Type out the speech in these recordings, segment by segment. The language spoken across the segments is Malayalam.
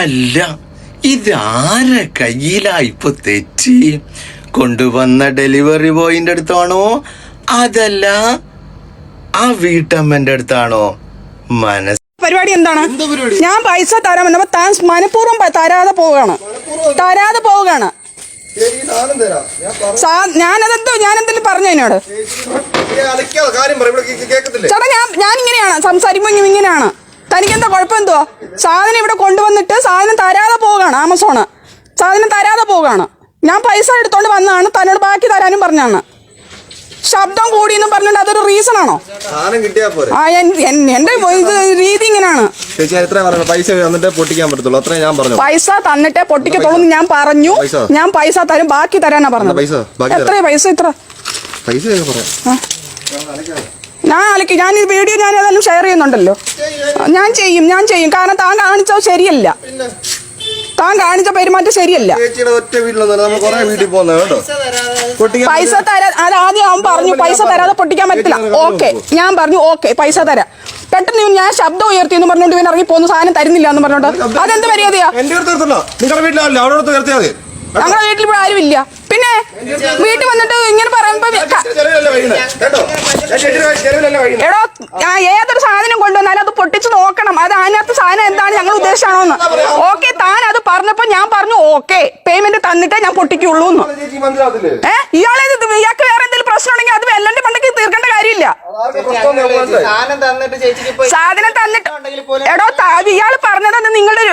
അല്ല ഇതാരെ കയ്യിലാ ഇപ്പൊ തെറ്റി? കൊണ്ടുവന്ന ഡെലിവറി ബോയിന്റെ അടുത്താണോ? അതല്ല ആ വീട്ടമ്മന്റെ അടുത്താണോ? മനസ് പരിപാടി എന്താണ്? എന്താ പരിപാടി? ഞാൻ പൈസ തരാൻ വന്നപ്പോ താൻ മനഃപൂർവം തരാതെ പോവുകയാണ്. തരാതെ പോവുകയാണ്. ഞാനതെന്തോ ഞാനെന്തെങ്കിലും പറഞ്ഞു എന്നോട്? ചേട്ടാ ഞാൻ ഞാൻ ഇങ്ങനെയാണ് സംസാരിക്കുമ്പോൾ ഇങ്ങനെയാണ്. എന്തുവാ സാധനം ഇവിടെ കൊണ്ടുവന്നിട്ട് സാധനം തരാതെ പോവുകയാണ് ആമസോണ്. സാധനം തരാതെ പോവുകയാണ്. ഞാൻ പൈസ എടുത്തോണ്ട് വന്നതാണ് തന്നോട് ബാക്കി തരാനും പറഞ്ഞാണ്. ശബ്ദം കൂടി എന്ന് പറഞ്ഞിട്ട് അതൊരു റീസൺ ആണോ? ആ എന്റെ ഇത് രീതി ഇങ്ങനെയാണ് പൈസ തന്നിട്ടേ പൊട്ടിക്കാൻ പറ്റത്തുള്ളൂ. അത്രേ ഞാൻ പറഞ്ഞു പൈസ തന്നിട്ടേ പൊട്ടിക്കത്തുള്ളൂ ഞാൻ പറഞ്ഞു. പൈസ? ഞാൻ പൈസ തരും ബാക്കി തരാനാ പറഞ്ഞത്. എത്ര പൈസ ഇത്ര? പൈസ പറയാം. ഞാൻ അലക്കി ഞാൻ ഈ വീഡിയോ ഞാൻ ഏതായാലും ഷെയർ ചെയ്യുന്നുണ്ടല്ലോ. ഞാൻ ചെയ്യും ഞാൻ ചെയ്യും. കാരണം താൻ കാണിച്ചത് ശരിയല്ല. താൻ കാണിച്ച പെരുമാറ്റം ശരിയല്ല. പൈസ തരാ അത് ആദ്യം അവൻ പറഞ്ഞു പൈസ തരാതെ പൊട്ടിക്കാൻ പറ്റില്ല. ഓക്കെ. ഞാൻ പറഞ്ഞു ഓക്കെ പൈസ തരാം. പെട്ടെന്ന് ഞാൻ ശബ്ദം ഉയർത്തി എന്ന് പറഞ്ഞുകൊണ്ട് ഇവൻ ഇറങ്ങി പോകുന്ന സാധനം തരുന്നില്ല എന്ന് പറഞ്ഞോണ്ട് അതെന്ത് മര്യാദയാ? ഞങ്ങളുടെ വീട്ടിൽ ഇപ്പോൾ ആരുമില്ല. പിന്നെ വീട്ടിൽ വന്നിട്ട് ഇങ്ങനെ പറയുമ്പോ എടോ ആ ഏതൊരു സാധനം കൊണ്ടുവന്നാലും അത് പൊട്ടിച്ചു നോക്കണം. അത് അതിനകത്ത് സാധനം എന്താണ് ഞങ്ങൾ ഉദ്ദേശിച്ചാണോന്ന്. ഓക്കെ താൻ അത് പറഞ്ഞപ്പോ ഞാൻ പറഞ്ഞു ഓക്കെ പേയ്മെന്റ് തന്നിട്ടേ ഞാൻ പൊട്ടിക്കുള്ളൂ ഏ? ഇയാളെ ഇയാൾക്ക് വേറെ എന്തെങ്കിലും പ്രശ്നം ഉണ്ടെങ്കിൽ അത് വെല്ലന്റെ പണ്ടെങ്കിൽ തീർക്കേണ്ട കാര്യമില്ല. സാധനം തന്നിട്ട് ചേച്ചിക്ക് ഇപ്പൊ സാധനം തന്നിട്ട് എടോ ഇയാൾ പറഞ്ഞത് അത് നിങ്ങളുടെ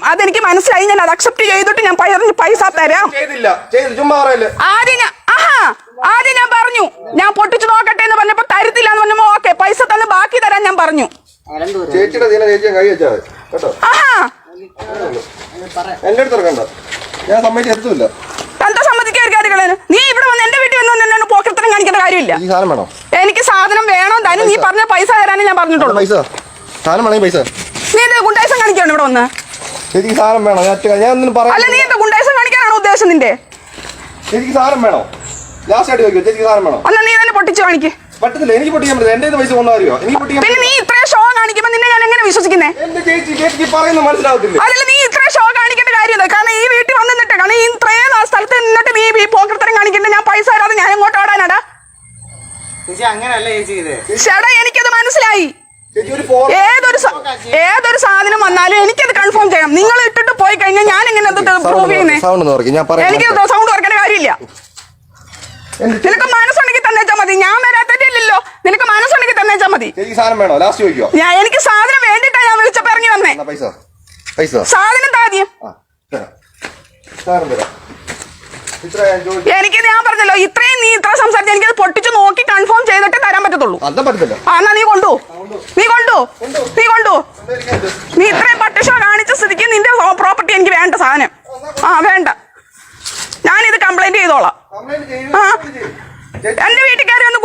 രീതിയായിരിക്കും അതെനിക്ക് മനസ്സിലായി. ഞാൻ അത് അക്സെപ്റ്റ് ചെയ്തിട്ട് ഞാൻ പറഞ്ഞു പൈസ തരാം. ആദ്യം ഞാൻ ആഹാ. ആദ്യം ഞാൻ പറഞ്ഞു. ഞാൻ പൊട്ടിച്ചു നോക്കട്ടെ എന്ന് പറഞ്ഞപ്പോ തരത്തില്ല എന്ന് പറഞ്ഞപ്പോ ഓക്കെ പൈസ തന്ന് ബാക്കി തരാൻ ഞാൻ പറഞ്ഞു. ചേച്ചിയുടെ ആഹാ. എന്റെ അടുത്ത് ഇറക്കണ്ട. ഞാൻ സമ്മതിച്ച് എത്തൂല്ല എന്താ സമ്മതിക്കാതിരിക്കാതെ നീ ഇവിടെ വന്ന് എന്റെ വീട്ടിൽ വന്ന് എന്നോട് പോക്കറ്റത്തരം കാണിക്കേണ്ട കാര്യമില്ല. ഈ സാധനം വേണോ? എനിക്ക് സാധനം വേണം. നീ പറഞ്ഞ പൈസ തരാനേ ഞാൻ പറഞ്ഞിട്ടുള്ളൂ. പൈസ. സാധനം വേണമെങ്കിൽ പൈസ. നീ എന്താ ഗുണ്ടായിസം കാണിക്കാണ് ഇവിടെ വന്ന്? ചേച്ചിക്ക് സാധനം വേണോ? ഞാൻ ഞാൻ ഒന്നും അല്ല നീ എന്താ ഗുണ്ടായിസം കാണിക്കാനാണോ ഉദ്ദേശം നിന്റെ? എനിക്ക് സാധനം വേണോ? ലാസ്റ്റ് ആയിട്ട് ചോദിക്കും ചേച്ചിക്ക് സാധനം വേണോ? അല്ല നീ തന്നെ പൊട്ടിച്ചു കാണിക്ക്. പറ്റത്തില്ല എനിക്ക് പൊട്ടിക്കാൻ പറ്റില്ല എന്റെ പൈസ കൊണ്ടു അറിയോ എനിക്ക് പൊട്ടിക്കാൻ പിന്നെ നീ ഇത്രയും ഷോ കാണിക്കുമ്പോ നിന്നെ ഞാൻ എങ്ങനെ വിശ്വസിക്കുന്നേ? എന്റെ ചേച്ചി ചേച്ചിക്ക് പറയുന്നത് മനസ്സിലാവത്തില്ല. അതല്ല നീ ഇത്രയും ഷോ കാണിക്കേണ്ട കാര്യം കാരണം ഈ വീട്ടിൽ വന്നിട്ട് കാരണം ഈ ഇത്രയും സ്ഥലത്ത് നിന്നിട്ട് നീ ഈ പോക്കർത്തരം കാണിക്കണ്ട ഞാൻ പൈസ തരാതെ ഞാൻ എങ്ങോട്ട് ഓടാനാടാ? ചേച്ചി അങ്ങനല്ല ചേച്ചി ഇത്. ചേട്ടാ എനിക്കത് മനസ്സിലായി ചേച്ചി ഒരു ഫോൺ ഏതൊരു സ- ഏതൊരു സാധനം വന്നാലും എനിക്കത് കൺഫേം ചെയ്യണം. നിങ്ങൾ ഇട്ടിട്ട് പോയി കഴിഞ്ഞാൽ ഞാൻ എങ്ങനെ അത് പ്രൂവ് ചെയ്യുന്നേ? സൗണ്ട് ഒന്ന് പറയും ഞാൻ എനിക്ക് സൗണ്ട് ഓർക്കേണ്ട കാര്യമില്ല. നിനക്ക് മനസ്സുണ്ടെങ്കിൽ തന്നേച്ചാ മതി. ഞാൻ വരാത്തല്ലോ നിനക്ക് മനസ്സുണ്ടെങ്കിൽ തന്നേച്ചാ മതി. ഞാൻ എനിക്ക് സാധനം വേണ്ടിട്ടാ ഞാൻ വിളിച്ചപ്പോ ഇറങ്ങി വന്നേ. സാധനം താദ്യം. എനിക്ക് ഞാൻ പറഞ്ഞല്ലോ ഇത്രയും നീ ഇത്ര സംസാരിച്ചു എനിക്കത് പൊട്ടിച്ചു നോക്കി കൺഫേം ചെയ്തിട്ട് തരാൻ പറ്റത്തുള്ളൂ ആ എന്നാ നീ കൊണ്ടു. നീ കൊണ്ടു. നീ കൊണ്ടു. നീ ഇത്രയും പട്ടിഷോ കാണിച്ച സ്ഥിതിക്ക് നിന്റെ പ്രോപ്പർട്ടി എനിക്ക് വേണ്ട സാധനം. ആ വേണ്ട. ഞാനിത് കംപ്ലൈന്റ് ചെയ്തോളാം. ആ. എന്റെ വീട്ടിൽ കയറി ഒന്ന്